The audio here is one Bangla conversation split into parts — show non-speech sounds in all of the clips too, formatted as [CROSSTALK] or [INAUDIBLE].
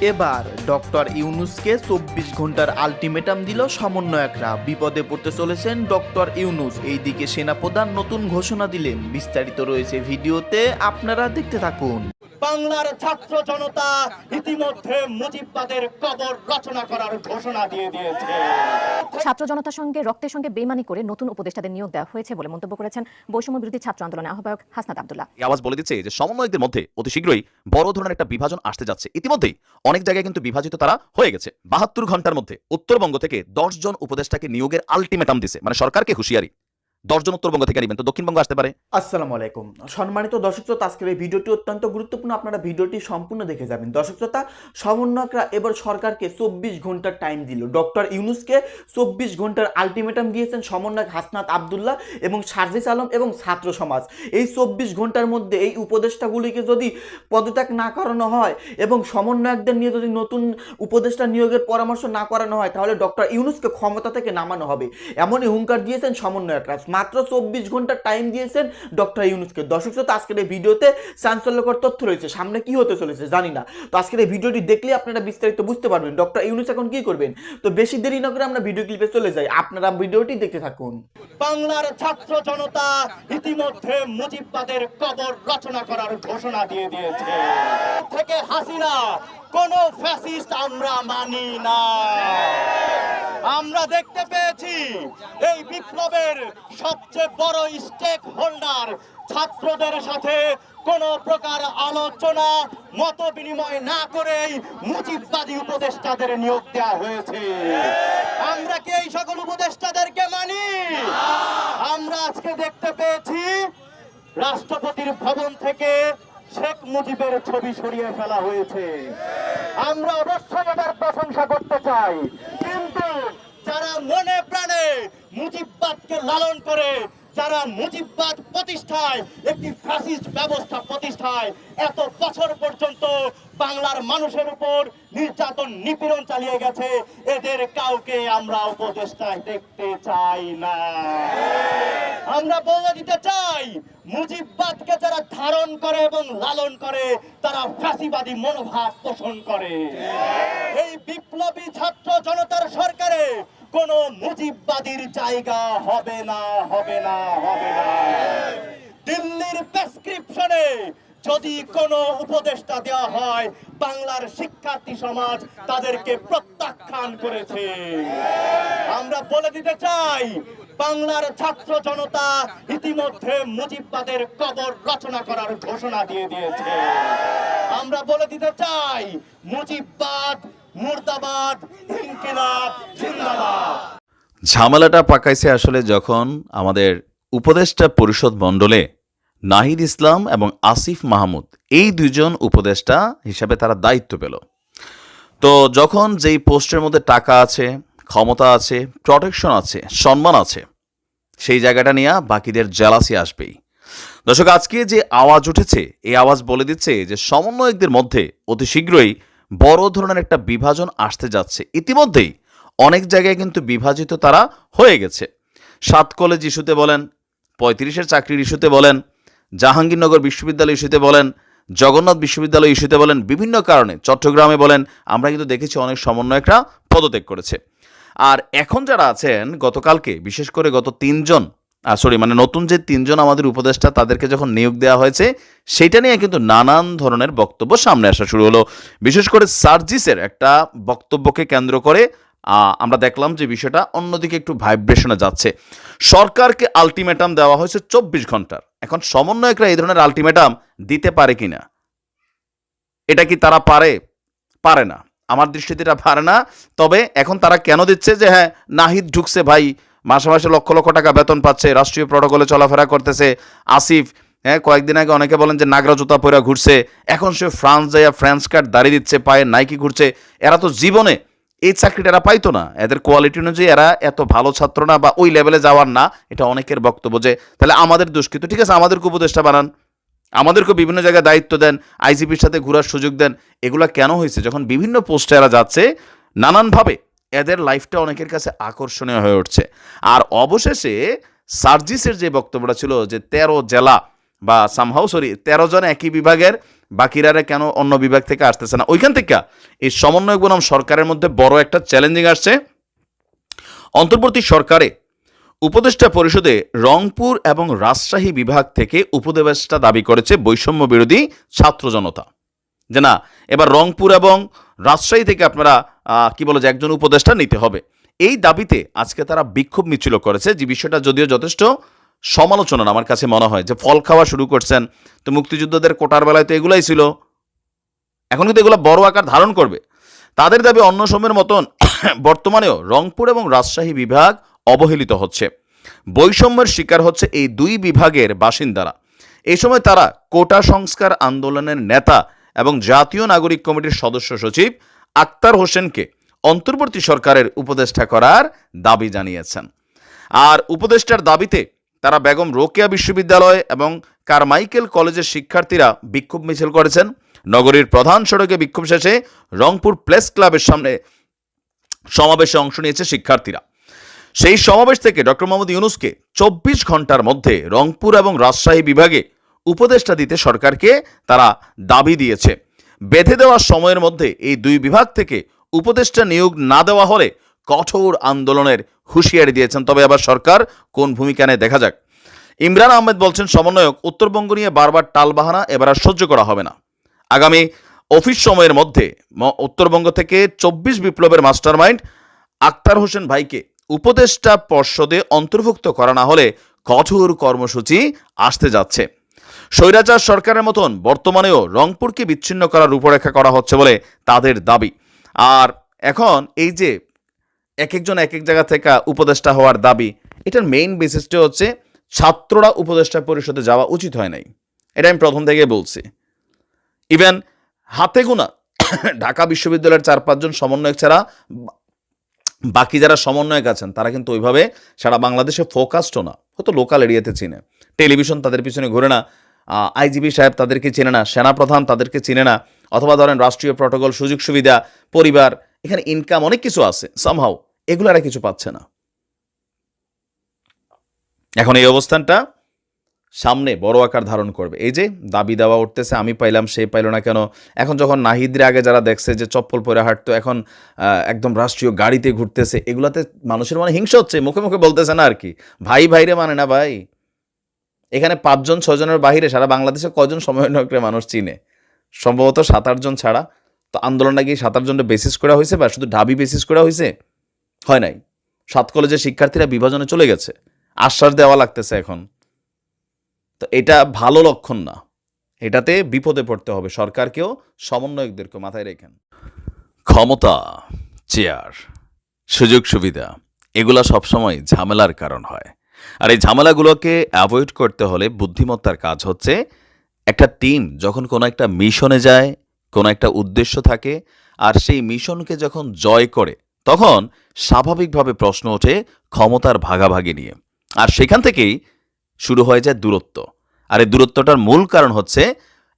এবার ডক্টর ইউনুসকে চব্বিশ ঘণ্টার আলটিমেটাম দিল সমন্বয়করা। বিপদে পড়তে চলেছেন ডক্টর ইউনুস। এইদিকে সেনাপ্রধান নতুন ঘোষণা দিলেন। বিস্তারিত রয়েছে ভিডিওতে আপনারা দেখতে থাকুন। বাংলার ছাত্র জনতা ইতিমধ্যে মুজিববাদের কবর রচনা করার ঘোষণা দিয়ে দিয়েছে। ছাত্র জনতার সঙ্গে রক্তের সঙ্গে বেমানি করে নতুন উপদেষ্টাদের নিয়োগ দেওয়া হয়েছে বলে মন্তব্য করেছেন বৈষম্য বিরোধী ছাত্র আন্দোলনের আহ্বায়ক হাসনাত আব্দুল্লাহ। এই আওয়াজ বলে দিচ্ছে যে সমন্বয়কদের মধ্যে অতি শীঘ্রই বড় ধরনের একটা বিভাজন আসতে যাচ্ছে। ইতিমধ্যেই অনেক জায়গায় কিন্তু বিভাজিত তারা হয়ে গেছে। বাহাত্তর ঘণ্টার মধ্যে উত্তরবঙ্গ থেকে দশ জন উপদেষ্টাকে নিয়োগের আলটিমেটাম দিছে। মানে সরকারকে হুঁশিয়ারি। দশ জন উত্তরবঙ্গ থেকে নিবেন। তো দক্ষিণবঙ্গ আসতে পারে। আসসালামু আলাইকুম। সম্মানিত দর্শক শ্রোতা, আজকের এই ভিডিওটি অত্যন্ত গুরুত্বপূর্ণ। আপনারা ভিডিওটি সম্পূর্ণ দেখে যাবেন। দর্শক শ্রোতা, সমন্বয়করা এবার সরকারকে চব্বিশ ঘণ্টার টাইম দিল। ডক্টর ইউনুসকে চব্বিশ ঘণ্টার আলটিমেটাম দিয়েছেন সমন্বয়ক হাসনাত আবদুল্লাহ এবং সার্জিস আলম এবং ছাত্র সমাজ। এই চব্বিশ ঘণ্টার মধ্যে এই উপদেষ্টাগুলিকে যদি পদত্যাগ না করানো হয় এবং সমন্বয়কদের নিয়ে যদি নতুন উপদেষ্টা নিয়োগের পরামর্শ না করানো হয়, তাহলে ডক্টর ইউনুসকে ক্ষমতা থেকে নামানো হবে। এমনই হুঙ্কার দিয়েছেন সমন্বয়করা। মাত্র চব্বিশ ঘণ্টা টাইম দিয়েছেন ডক্টর ইউনুসকে। দর্শক শ্রোতা, আজকের এই ভিডিওতে চাঞ্চল্যকর তথ্য রয়েছে। সামনে কি হতে চলেছে জানি না। তো আজকের এই ভিডিওটি দেখলে আপনারা বিস্তারিত বুঝতে পারবেন ডক্টর ইউনুস এখন কি করবেন। তো বেশি দেরি না করে আমরা ভিডিও ক্লিপে চলে যাই। আপনারা ভিডিওটি দেখতে থাকুন। বাংলার ছাত্র জনতা ইতিমধ্যে মুজিববাদের কবর রচনা করার ঘোষণা দিয়ে দিয়েছে। থেকে হাসিনা, কোন ফ্যাসিস্ট আমরা মানি না। আমরা দেখতে পেয়েছি এই বিপ্লবের সবচেয়ে বড় স্টেক হোল্ডার ছাত্রদের সাথে কোন প্রকার আলোচনা, মত বিনিময় না করেই মুজিববাদী উপদেষ্টাদের নিয়োগ দেওয়া হয়েছে। আমরা কি এই সকল উপদেষ্টাদেরকে মানি? আমরা আজকে দেখতে পেয়েছি রাষ্ট্রপতির ভবন থেকে শেখ মুজিবের ছবি সরিয়ে ফেলা হয়েছে। আমরা অবশ্যই এটার প্রশংসা করতে চাই। কিন্তু যারা মনে প্রাণে মুজিববাদকে লালন করে যারা মুজিববাদ প্রতিষ্ঠায়, একটি ফ্যাসিস্ট ব্যবস্থা প্রতিষ্ঠায়, এত বছর পর্যন্ত বাংলার মানুষের উপর নির্যাতন, নিপীড়ন চালিয়ে গেছে, এদের কাউকে আমরা উপদেষ্টায় দেখতে চাই না। আমরা বলে দিতে চাই, মুজিববাদকে যারা ধারণ করে এবং লালন করে, তারা ফ্যাসিবাদী মনোভাব পোষণ করে। এই বিপ্লবী ছাত্র জনতার সরকারে কোন মুজিববাদীর জায়গা হবে না হবে না হবে না। দিল্লির প্রেসক্রিপশনে যদি কোনো উপদেষ্টা দেওয়া হয়, বাংলার শিক্ষার্থী সমাজ তাদেরকে প্রত্যাখ্যান করেছে। আমরা বলে দিতে চাই, বাংলার ছাত্র জনতা ইতিমধ্যে মুজিববাদের কবর রচনা করার ঘোষণা দিয়ে দিয়েছে। আমরা বলে দিতে চাই, মুজিববাদ ঝামেলাটা পাকাইছে আসলে যখন আমাদের উপদেষ্টা পরিষদ মণ্ডলে নাহিদ ইসলাম এবং আসিফ মাহমুদ, এই দুজন উপদেষ্টা হিসাবে তারা দায়িত্ব পেল। তো যখন যেই পোস্টের মধ্যে টাকা আছে, ক্ষমতা আছে প্রটেকশন আছে, সম্মান আছে, সেই জায়গাটা নিয়ে বাকিদের জেলাসি আসবেই। দর্শক, আজকে যে আওয়াজ উঠেছে, এই আওয়াজ বলে দিচ্ছে যে সমন্বয়কদের মধ্যে অতি শীঘ্রই বড় ধরনের একটা বিভাজন আসতে যাচ্ছে। ইতিমধ্যেই অনেক জায়গায় কিন্তু বিভাজিত তারা হয়ে গেছে। সাত কলেজ ইস্যুতে বলেন, পঁয়ত্রিশের চাকরির ইস্যুতে বলেন, জাহাঙ্গীরনগর বিশ্ববিদ্যালয় ইস্যুতে বলেন, জগন্নাথ বিশ্ববিদ্যালয় ইস্যুতে বলেন বিভিন্ন কারণে। চট্টগ্রামে বলেন, আমরা কিন্তু দেখেছি অনেক সমন্বয়করা পদত্যাগ করেছে। আর এখন যারা আছেন, গতকালকে বিশেষ করে গত তিনজন সরি মানে নতুন যে তিনজন আমাদের উপদেষ্টা তাদেরকে যখন নিয়োগ দেওয়া হয়েছে সেটা নিয়ে কিন্তু নানান ধরনের বক্তব্য সামনে আসা শুরু হলো। বিশেষ করে সার্জিসের একটা বক্তব্যকে কেন্দ্র করে আমরা দেখলাম যে বিষয়টা অন্যদিকে একটু ভাইব্রেশনে যাচ্ছে। সরকারকে আলটিমেটাম দেওয়া হয়েছে চব্বিশ ঘণ্টার। এখন সমন্বয়করা এই ধরনের আলটিমেটাম দিতে পারে কিনা? এটা কি তারা পারে? পারে না। আমার দৃষ্টিতে এটা পারে না। তবে এখন তারা কেন দিচ্ছে যে হ্যাঁ নাহিদ ঢুকছে ভাই মাসে মাসে লক্ষ লক্ষ টাকা বেতন পাচ্ছে, রাষ্ট্রীয় প্রটোকলে চলাফেরা করতেছে আসিফ। হ্যাঁ কয়েকদিন আগে অনেকে বলেন যে নাগরা জুতা পরে ঘুরছে। এখন সে ফ্রান্স যাইয়া ফ্রান্স কার্ড দাঁড়িয়ে দিচ্ছে, পায়ে নাইকি ঘুরছে। এরা তো জীবনে এই চাকরিটা এরা পাইতো না। এদের কোয়ালিটি অনুযায়ী এরা এত ভালো ছাত্র না বা ওই লেভেলে যাওয়ার না। এটা অনেকের বক্তব্য যে, তাহলে আমাদের দুষ্কৃত ঠিক আছে, আমাদেরকে উপদেষ্টা বানান। আমাদেরকে বিভিন্ন জায়গায় দায়িত্ব দেন আইজিপির সাথে ঘোরার সুযোগ দেন। এগুলা কেন হয়েছে? যখন বিভিন্ন পোস্টে এরা যাচ্ছে, নানানভাবে এদের লাইফটা অনেকের কাছে আকর্ষণীয় হয়ে উঠছে। আর অবশেষে সার্জিসের যে বক্তব্যটা ছিল যে তেরো জেলা বা সামহাউ সরি তেরো জন একই বিভাগের বাকিরারে কেন অন্য বিভাগ থেকে আসতেছে না? ওইখান থেকে এই সমন্বয়ক বনাম সরকারের মধ্যে বড় একটা চ্যালেঞ্জিং আসছে। অন্তর্বর্তী সরকারে উপদেষ্টা পরিষদে রংপুর এবং রাজশাহী বিভাগ থেকে উপদেষ্টা দাবি করেছে বৈষম্য বিরোধী ছাত্র জনতা। যে না, এবার রংপুর এবং রাজশাহী থেকে আপনারা কি বলে যে একজন উপদেষ্টা নিতে হবে। এই দাবিতে আজকে তারা বিক্ষোভ মিছিল করেছে, যে বিষয়টা যদিও যথেষ্ট সমালোচনা আমার কাছে মনে হয়, যে ফল খাওয়া শুরু করছেন, তো মুক্তিযুদ্ধদের কোটার বেলায় তো এগুলাই ছিল। এখন কিন্তু এগুলো বড় আকার ধারণ করবে। তাদের দাবি অন্য সময়ের মতন [COUGHS] বর্তমানেও রংপুর এবং রাজশাহী বিভাগ অবহেলিত হচ্ছে। বৈষম্যের শিকার হচ্ছে এই দুই বিভাগের বাসিন্দারা। এই সময় তারা কোটা সংস্কার আন্দোলনের নেতা এবং জাতীয় নাগরিক কমিটির সদস্য সচিব আক্তার হোসেনকে অন্তর্বর্তী সরকারের উপদেষ্টা করার দাবি জানিয়েছেন। আর উপদেষ্টার দাবিতে তারা বেগম রোকেয়া বিশ্ববিদ্যালয় এবং কারমাইকেল কলেজের শিক্ষার্থীরা বিক্ষোভ মিছিল করেছেন। নগরীর প্রধান সড়কে বিক্ষোভ শেষে রংপুর প্লেস ক্লাবের সামনে সমাবেশে অংশ নিয়েছে শিক্ষার্থীরা। সেই সমাবেশ থেকে ডক্টর মোহাম্মদ ইউনুসকে চব্বিশ ঘণ্টার মধ্যে রংপুর এবং রাজশাহী বিভাগে উপদেষ্টা দিতে সরকারকে তারা দাবি দিয়েছে। বেঁধে দেওয়া সময়ের মধ্যে এই দুই বিভাগ থেকে উপদেষ্টা নিয়োগ না দেওয়া হলে কঠোর আন্দোলনের হুঁশিয়ারি দিয়েছেন। তবে আবার সরকার কোন ভূমিকা নেয় দেখা যাক। ইমরান আহমেদ বলছেন, সমন্বয়ক, উত্তরবঙ্গ নিয়ে বারবার টালবাহানা, এবার আর সহ্য করা হবে না। আগামী অফিস সময়ের মধ্যে উত্তরবঙ্গ থেকে চব্বিশ বিপ্লবের মাস্টারমাইন্ড আক্তার হোসেন ভাইকে উপদেষ্টা পর্ষদে অন্তর্ভুক্ত করা না হলে কঠোর কর্মসূচি আসতে যাচ্ছে। স্বৈরাচার সরকারের মতন বর্তমানেও রংপুরকে বিচ্ছিন্ন করার রূপরেখা করা হচ্ছে বলে তাদের দাবি। আর এখন এই যে এক একজন এক এক জায়গা থেকে উপদেষ্টা হওয়ার দাবি, এটার মেইন বেসিসটা হচ্ছে ছাত্ররা উপদেষ্টা পরিষদে যাওয়া উচিত হয় নাই। এটা আমি প্রথম থেকে বলছি। ইভেন হাতে গোনা [COUGHS] ঢাকা বিশ্ববিদ্যালয়ের চার পাঁচজন সমন্বয়ক ছাড়া বাকি যারা সমন্বয়ক আছেন, তারা কিন্তু ওইভাবে সারা বাংলাদেশে ফোকাসডও না। হয়তো লোকাল এরিয়াতে চিনে। টেলিভিশন তাদের পিছনে ঘুরে না। আইজিবি সাহেব তাদেরকে চেনে না, সেনাপ্রধান তাদেরকে চেনে না, অথবা ধরেন রাষ্ট্রীয় প্রটোকল, সুযোগ সুবিধা, পরিবার, এখানে ইনকাম অনেক কিছু আছে সামহাও এগুলো আর কিছু পাচ্ছে না। এখন এই অবস্থানটা সামনে বড় আকার ধারণ করবে। এই যে দাবি দেওয়া উঠতেছে, আমি পাইলাম, সে পাইল না কেন? এখন যখন নাহিদের আগে যারা দেখছে যে চপ্পল পরে হাঁটতো, এখন একদম রাষ্ট্রীয় গাড়িতে ঘুরতেছে, এগুলাতে মানুষের মনে হিংসা হচ্ছে, মুখে মুখে বলতেছে না আর কি। ভাই ভাইরে মানে না ভাই। এখানে পাঁচজন ছজনের বাহিরে সারা বাংলাদেশে কজন সমন্বয়করে মানুষ চিনে? সম্ভবত সাত, আটজন ছাড়া। তো আন্দোলনটা কি সাত আটজনটা বেসিস করা হয়েছে বা শুধু ঢাবি বেসিস করা হয়েছে? হয় নাই। সাত কলেজের শিক্ষার্থীরা বিভাজনে চলে গেছে। আশ্বাস দেওয়া লাগতেছে এখন। তো এটা ভালো লক্ষণ না। এটাতে বিপদে পড়তে হবে। সরকারকেও সমন্বয়কদেরকে মাথায় রেখেন। ক্ষমতা, চেয়ার সুযোগ সুবিধা এগুলা সবসময় ঝামেলার কারণ হয়। আর এই ঝামেলাগুলোকে অ্যাভয়েড করতে হলে বুদ্ধিমত্তার কাজ হচ্ছে একটা টিম যখন কোনো একটা মিশনে যায়, কোনো একটা উদ্দেশ্য থাকে, আর সেই মিশনকে যখন জয় করে, তখন স্বাভাবিকভাবে প্রশ্ন ওঠে ক্ষমতার ভাগাভাগি নিয়ে। আর সেখান থেকেই শুরু হয়ে যায় দূরত্ব। আর এই দূরত্বটার মূল কারণ হচ্ছে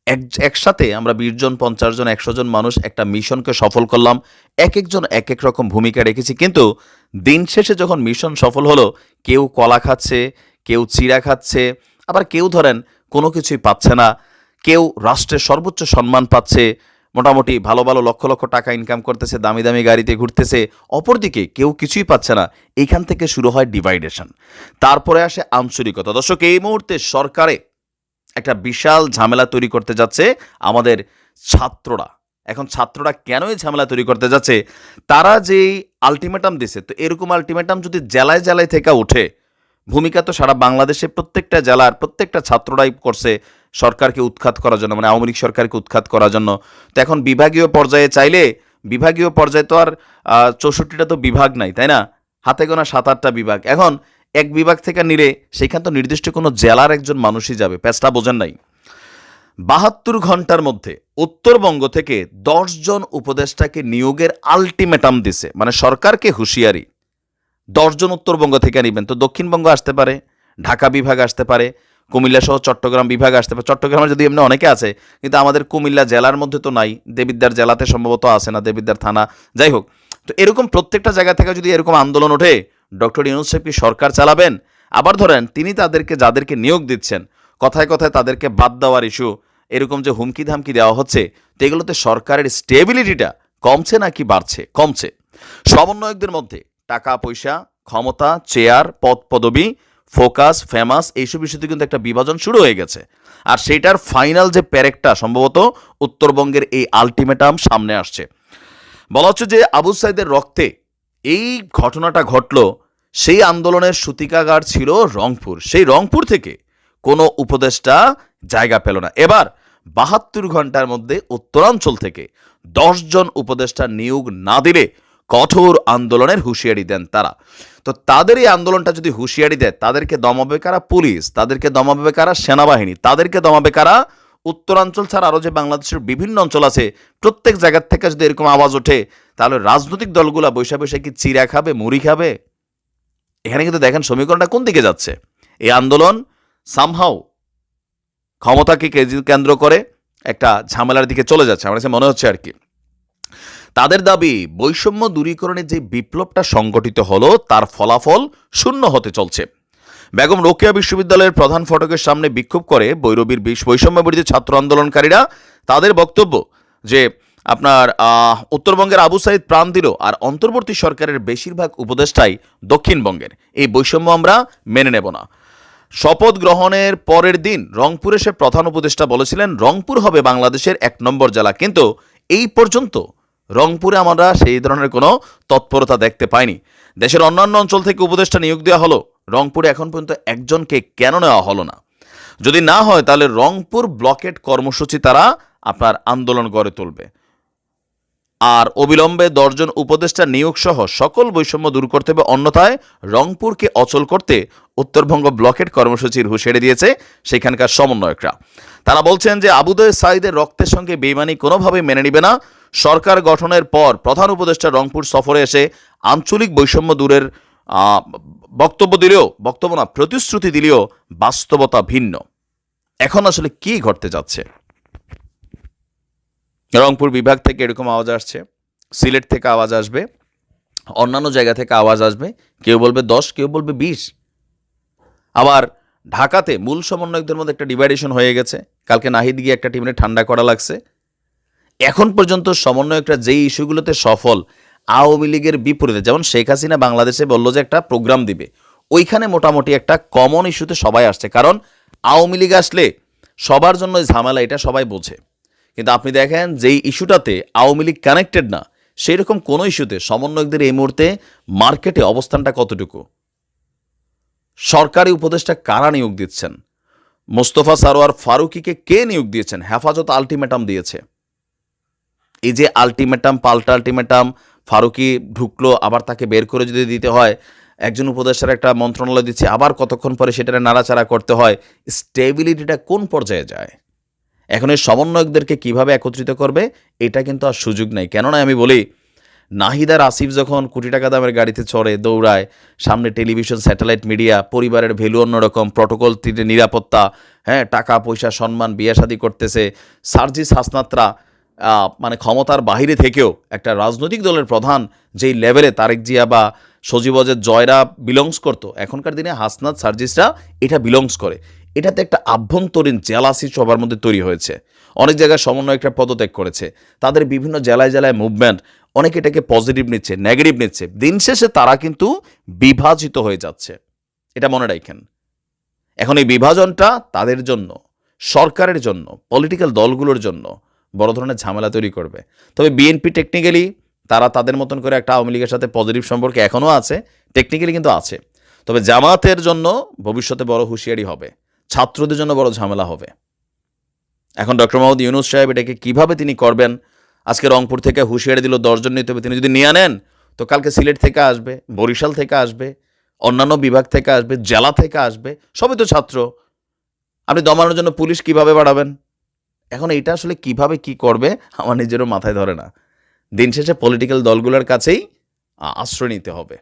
এক, একসাথে আমরা বিশ জন, পঞ্চাশ জন, একশো জন মানুষ একটা মিশনকে সফল করলাম। এক একজন এক এক রকম ভূমিকা রেখেছি। কিন্তু দিন শেষে যখন মিশন সফল হলো, কেউ কলা খাচ্ছে, কেউ চিড়া খাচ্ছে, আবার কেউ ধরেন কোনো কিছুই পাচ্ছে না, কেউ রাষ্ট্রের সর্বোচ্চ সম্মান পাচ্ছে, মোটামুটি ভালো ভালো লক্ষ লক্ষ টাকা ইনকাম করতেছে, দামি দামি গাড়িতে ঘুরতেছে, অপরদিকে কেউ কিছুই পাচ্ছে না। এখান থেকে শুরু হয় ডিভাইডেশন তারপরে আসে আঞ্চলিকতা। দর্শক, এই মুহূর্তে সরকারে একটা বিশাল ঝামেলা তৈরি করতে যাচ্ছে আমাদের ছাত্ররা। এখন ছাত্ররা কেন এই ঝামেলা তৈরি করতে যাচ্ছে? তারা যেই আলটিমেটাম দিছে, তো এরকম আলটিমেটাম যদি জেলায় জেলায় থেকে ওঠে, ভূমিকা তো সারা বাংলাদেশে প্রত্যেকটা জেলার প্রত্যেকটা ছাত্ররাই করছে সরকারকে উৎখাত করার জন্য মানে আওয়ামী লীগ সরকারকে উৎখাত করার জন্য। তো এখন বিভাগীয় পর্যায়ে চাইলে, বিভাগীয় পর্যায়ে তো আর চৌষট্টিটা তো বিভাগ নাই, তাই না? হাতে গোনা সাত আটটা বিভাগ। এখন এক বিভাগ থেকে নিলে সেখান তো নির্দিষ্ট কোনো জেলার একজন মানুষই যাবে, প্যাচটা বোঝেন নাই। বাহাত্তর ঘণ্টার মধ্যে উত্তরবঙ্গ থেকে জন উপদেষ্টাকে নিয়োগের আলটিমেটাম দিছে মানে সরকারকে হুঁশিয়ারি। দশজন উত্তরবঙ্গ থেকে নেবেন, তো দক্ষিণবঙ্গ আসতে পারে, ঢাকা বিভাগ আসতে পারে কুমিল্লা সহ চট্টগ্রাম বিভাগ আসতে পারে। চট্টগ্রামে যদি এমনি অনেকে আছে, কিন্তু আমাদের কুমিল্লা জেলার মধ্যে তো নাই দেবিদ্যার জেলাতে সম্ভবত আসে না দেবিদ্যার থানা, যাই হোক। তো এরকম প্রত্যেকটা জায়গা থেকে যদি এরকম আন্দোলন ওঠে ডক্টর ইউনুস সাহেব কি সরকার চালাবেন? আবার ধরেন, তিনি তাদেরকে, যাদেরকে নিয়োগ দিচ্ছেন, কথায় কথায় তাদেরকে বাদ দেওয়ার ইস্যু এরকম যে হুমকি ধামকি দেওয়া হচ্ছে, তো এগুলোতে সরকারের স্টেবিলিটিটা কমছে নাকি বাড়ছে? কমছে। সমন্বয়কদের মধ্যে টাকা পয়সা ক্ষমতা চেয়ার পদ পদবি ফোকাস ফেমাস এইসব বিষয়তে কিন্তু একটা বিভাজন শুরু হয়ে গেছে। আর সেটার ফাইনাল যে প্যারেকটা সম্ভবত উত্তরবঙ্গের এই আলটিমেটাম সামনে আসছে। বলা হচ্ছে যে আবু সাইদের রক্তে এই ঘটনাটা ঘটল, সেই আন্দোলনের সূতিকাগার ছিল রংপুর। সেই রংপুর থেকে কোনো উপদেষ্টা জায়গা পেল না। এবার বাহাত্তর ঘণ্টার মধ্যে উত্তরাঞ্চল থেকে জন উপদেষ্টা নিয়োগ না দিলে কঠোর আন্দোলনের হুঁশিয়ারি দেন তারা। তো তাদের এই আন্দোলনটা যদি হুঁশিয়ারি দেয়, তাদেরকে দমাবে কারা? পুলিশ। তাদেরকে দমাবে কারা? সেনাবাহিনী। তাদেরকে দমাবে কারা? উত্তরাঞ্চল ছাড়া আরও যে বাংলাদেশের বিভিন্ন অঞ্চল আছে, প্রত্যেক জায়গার থেকে যদি এরকম আওয়াজ ওঠে, তাহলে রাজনৈতিক দলগুলা বৈশা বৈশা কি চিরা খাবে, মুড়ি খাবে? এখানে কিন্তু দেখেন সমীকরণটা কোন দিকে যাচ্ছে? এই আন্দোলন সামহাও ক্ষমতাকে কেন্দ্র করে একটা ঝামেলার দিকে চলে যাচ্ছে, আমার কাছে মনে হচ্ছে আর কি। তাদের দাবি, বৈষম্য দূরীকরণের যে বিপ্লবটা সংগঠিত হলো, তার ফলাফল শূন্য হতে চলছে। বেগম রোকেয়া বিশ্ববিদ্যালয়ের প্রধান ফটকের সামনে বিক্ষোভ করে বৈরবীর বৈষম্য বিরোধী ছাত্র আন্দোলনকারীরা। তাদের বক্তব্য যে আপনার উত্তরবঙ্গের আবু সাইদ প্রাণ দিল আর অন্তর্বর্তী সরকারের বেশিরভাগ উপদেষ্টাই দক্ষিণবঙ্গের। এই বৈষম্য আমরা মেনে নেব না। শপথ গ্রহণের পরের দিন রংপুরে সে প্রধান উপদেষ্টা বলেছিলেন, রংপুর হবে বাংলাদেশের এক নম্বর জেলা। কিন্তু এই পর্যন্ত রংপুরে আমরা সেই ধরনের কোনো তৎপরতা দেখতে পাইনি। দেশের অন্যান্য অঞ্চল থেকে উপদেষ্টা নিয়োগ দেওয়া হলো। রংপুরে এখন পর্যন্ত একজনকে কেন নেওয়া হলো না? যদি না হয়, তাহলে রংপুর ব্লকেট কর্মসূচি তারা আপনার আন্দোলন গড়ে তুলবে। আর অবিলম্বে দশজন উপদেষ্টা নিয়োগ সহ সকল বৈষম্য দূর করতে হবে, অন্যথায় রংপুরকে অচল করতে উত্তরবঙ্গ ব্লকেট কর্মসূচির হুঁশিয়ারি দিয়েছে সেখানকার সমন্বয়করা। তারা বলছেন যে আবুদয় সাইদের রক্তের সঙ্গে বেইমানি কোনোভাবেই মেনে নিবে না। সরকার গঠনের পর প্রধান উপদেষ্টা রংপুর সফরে এসে আঞ্চলিক বৈষম্য দূরের বক্তব্য দিলেও, বক্তব্য না, প্রতিশ্রুতি দিলেও বাস্তবতা ভিন্ন। এখন আসলে কি ঘটতে যাচ্ছে? রংপুর বিভাগ থেকে এরকম আওয়াজ আসছে, সিলেট থেকে আওয়াজ আসবে, অন্যান্য জায়গা থেকে আওয়াজ আসবে, কেউ বলবে দশ, কেউ বলবে বিশ। আবার ঢাকাতে মূল সমন্বয়কদের মধ্যে একটা ডিভাইডেশন হয়ে গেছে, কালকে নাহিদ গিয়ে একটা টিমে ঠান্ডা করা লাগছে। এখন পর্যন্ত সমন্বয়করা যেই ইস্যুগুলোতে সফল আওয়ামী লীগের বিপরীতে, যেমন শেখ হাসিনা বাংলাদেশে বলল যে একটা প্রোগ্রাম দিবে, ওইখানে মোটামুটি একটা কমন ইস্যুতে সবাই আসছে। কারণ আওয়ামী লীগ আসলে সবার জন্য ঝামেলা, এটা সবাই বোঝে। কিন্তু আপনি দেখেন যেই ইস্যুটাতে আওয়ামী লীগ কানেক্টেড না সেই রকম কোনো ইস্যুতে সমন্বয়কদের এই মুহূর্তে মার্কেটে অবস্থানটা কতটুকু? সরকারি উপদেষ্টা কারা নিয়োগ দিচ্ছেন? মোস্তফা সারোয়ার ফারুকিকে কে নিয়োগ দিয়েছেন? হেফাজত আলটিমেটাম দিয়েছে। এই যে আলটিমেটাম পাল্টা আলটিমেটাম ফারুকি ঢুকলো, আবার তাকে বের করে যদি দিতে হয়, একজন উপদেষ্টার একটা মন্ত্রণালয় দিচ্ছে, আবার কতক্ষণ পরে সেটা নাড়াচাড়া করতে হয় স্টেবিলিটিটা কোন পর্যায়ে যায়? এখন এই সমন্বয়কদেরকে কীভাবে একত্রিত করবে, এটা কিন্তু আর সুযোগ নেই। কেননা আমি বলি নাহিদার আসিফ যখন কোটি টাকা দামের গাড়িতে চড়ে, দৌড়ায়, সামনে টেলিভিশন, স্যাটেলাইট মিডিয়া, পরিবারের ভ্যালু অন্যরকম, প্রটোকল নিরাপত্তা হ্যাঁ টাকা, পয়সা, সম্মান, বিয়ে, শাদী করতেছে, সার্জিস হাসনাত্রা মানে ক্ষমতার বাহিরে থেকেও একটা রাজনৈতিক দলের প্রধান যেই লেভেলে তারেক জিয়া বা সজীবজের জয়রা বিলংস করতো, এখনকার দিনে হাসনাত সার্জিসরা এটা বিলংস করে। এটাতে একটা আভ্যন্তরীণ জেলাসি সবার মধ্যে তৈরি হয়েছে। অনেক জায়গায় সমন্বয়করা পদত্যাগ করেছে। তাদের বিভিন্ন জেলায় জেলায় মুভমেন্ট অনেকে এটাকে পজিটিভ নিচ্ছে নেগেটিভ নিচ্ছে। দিন শেষে তারা কিন্তু বিভাজিত হয়ে যাচ্ছে। এটা মনে রাখেন। এখন এই বিভাজনটা তাদের জন্য, সরকারের জন্য পলিটিক্যাল দলগুলোর জন্য বড় ধরনের ঝামেলা তৈরি করবে। তবে বিএনপি টেকনিক্যালি তারা তাদের মতন করে একটা আওয়ামী লীগের সাথে পজিটিভ সম্পর্ক এখনও আছে টেকনিক্যালি কিন্তু আছে। তবে জামাতের জন্য ভবিষ্যতে বড় হুঁশিয়ারি হবে, ছাত্রদের জন্য বড় ঝামেলা হবে। এখন ডক্টর মোহাম্মদ ইউনুস সাহেব এটাকে কীভাবে তিনি করবেন? আজকে রংপুর থেকে হুঁশিয়ারি দিল দশজন নিতে হবে, তিনি যদি নিয়ে নেন, তো কালকে সিলেট থেকে আসবে, বরিশাল থেকে আসবে, অন্যান্য বিভাগ থেকে আসবে, জেলা থেকে আসবে, সবই তো ছাত্র। আপনি দমানোর জন্য পুলিশ কীভাবে বাড়াবেন? এখন এটা আসলে কীভাবে কি করবে, আমার নিজেরও মাথায় ধরে না। দিন শেষে পলিটিক্যাল দলগুলোর কাছেই আশ্রয় নিতে হবে।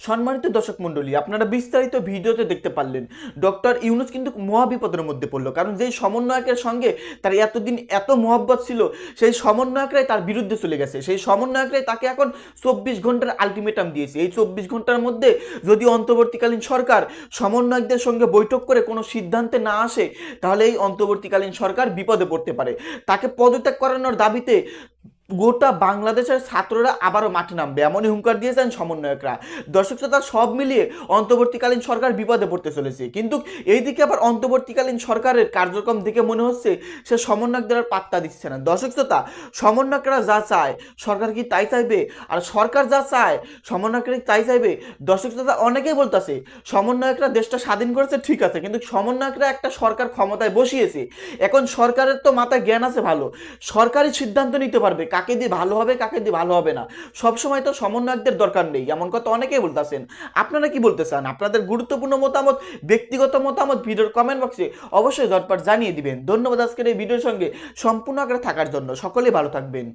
সম্মানিত দর্শক মণ্ডলী, আপনারা বিস্তারিত ভিডিওতে দেখতে পারলেন, ডক্টর ইউনুস কিন্তু মহাবিপদের মধ্যে পড়ল। কারণ যেই সমন্বয়কের সঙ্গে তার এতদিন এত মহব্বত ছিল, সেই সমন্বয়করাই তার বিরুদ্ধে চলে গেছে। সেই সমন্বয়করাই তাকে এখন চব্বিশ ঘণ্টার আলটিমেটাম দিয়েছে। এই চব্বিশ ঘণ্টার মধ্যে যদি অন্তর্বর্তীকালীন সরকার সমন্বয়কদের সঙ্গে বৈঠক করে কোনো সিদ্ধান্তে না আসে তাহলে এই অন্তর্বর্তীকালীন সরকার বিপদে পড়তে পারে। তাকে পদত্যাগ করানোর দাবিতে গোটা বাংলাদেশের ছাত্ররা আবারও মাঠে নামবে। এমনই হুঙ্কার দিয়েছেন সমন্বয়করা। দর্শক শ্রোতা, সব মিলিয়ে অন্তর্বর্তীকালীন সরকার বিপদে পড়তে চলেছে। কিন্তু এইদিকে আবার অন্তর্বর্তীকালীন সরকারের কার্যক্রম দেখে মনে হচ্ছে সে সমন্বয়কদের আর পাত্তা দিচ্ছে না। দর্শক শ্রোতা, সমন্বয়করা যা চায়, সরকার কি তাই চাইবে? আর সরকার যা চায়, সমন্বয়করা তাই চাইবে? দর্শক শ্রোতা, অনেকেই বলতেছে, সমন্বয়করা দেশটা স্বাধীন করেছে, ঠিক আছে। কিন্তু সমন্বয়করা একটা সরকার ক্ষমতায় বসিয়েছে। এখন সরকারের তো মাথায় জ্ঞান আছে ভালো। সরকারি সিদ্ধান্ত নিতে পারবে কাকে দিয়ে ভালো হবে, কাকে দিয়ে ভালো হবে না। সবসময় তো সমন্বয়কদের দরকার নেই, এমন কথা অনেকেই বলতেছেন। আপনারা কি বলতে চান? আপনাদের গুরুত্বপূর্ণ মতামত, ব্যক্তিগত মতামত ভিডিওর কমেন্ট বক্সে অবশ্যই ঝটপট জানিয়ে দিবেন। ধন্যবাদ আজকের এই ভিডিওর সঙ্গে। সম্পূর্ণ আকারে থাকার জন্য সকলেই ভালো থাকবেন।